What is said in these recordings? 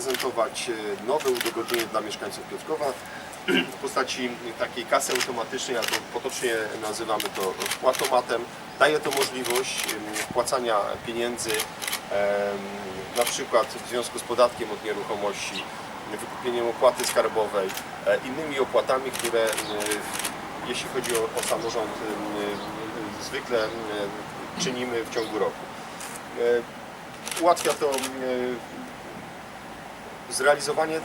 zaprezentować e, nowe udogodnienie dla mieszkańców Piotrkowa w postaci takiej kasy automatycznej, albo potocznie nazywamy to wpłatomatem. Daje to możliwość wpłacania pieniędzy na przykład w związku z podatkiem od nieruchomości, wykupieniem opłaty skarbowej, e, innymi opłatami, które jeśli chodzi o, o samorząd zwykle czynimy w ciągu roku. E, Ułatwia to zrealizowanie m,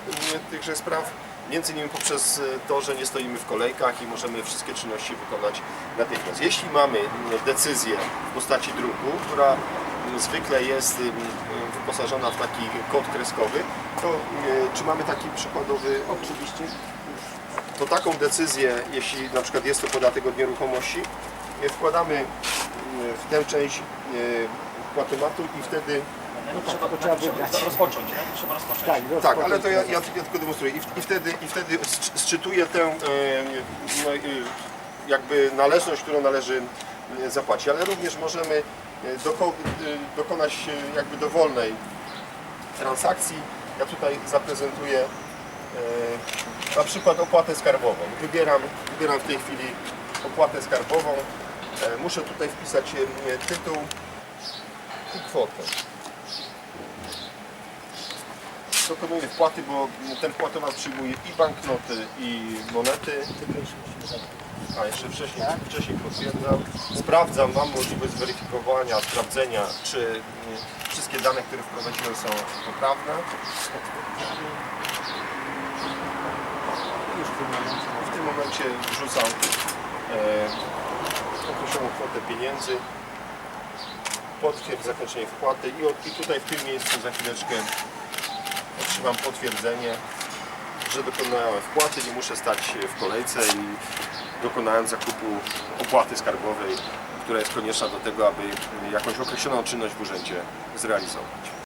tychże spraw, między innymi poprzez e, to, że nie stoimy w kolejkach i możemy wszystkie czynności wykonać natychmiast. Jeśli mamy m, decyzję w postaci druku, która m, zwykle jest wyposażona w taki kod kreskowy, to m, czy mamy taki przykładowy Oczywiście. to taką decyzję, jeśli na przykład jest to podatek od nieruchomości, e, wkładamy w tę część e, płatomatu i wtedy trzeba, to trzeba trzeba wybrać. rozpocząć, nie? Trzeba rozpocząć. Tak, Tak, ale to ja, ja, ja tylko demonstruję. I, w- i, wtedy, I wtedy sczytuję tę e, no, e, jakby należność, którą należy e, zapłacić, ale również możemy e, doko, e, dokonać e, jakby dowolnej transakcji. Ja tutaj zaprezentuję e, na przykład opłatę skarbową. Wybieram, wybieram w tej chwili opłatę skarbową. E, muszę tutaj wpisać e, tytuł i kwotę. Dokonuję wpłaty, bo ten płatomat przyjmuje i banknoty, i monety. A jeszcze wcześniej, wcześniej potwierdzam. Sprawdzam, mam możliwość zweryfikowania, sprawdzenia, czy mm, wszystkie dane, które wprowadziłem są poprawne. Już w tym momencie. W tym momencie wrzucam e, określoną kwotę pieniędzy. Potwierdź zakończenie wpłaty i, od, i tutaj w tym miejscu za chwileczkę otrzymam potwierdzenie, że dokonałem wpłaty, nie muszę stać w kolejce i dokonałem zakupu opłaty skarbowej, która jest konieczna do tego, aby jakąś określoną czynność w urzędzie zrealizować.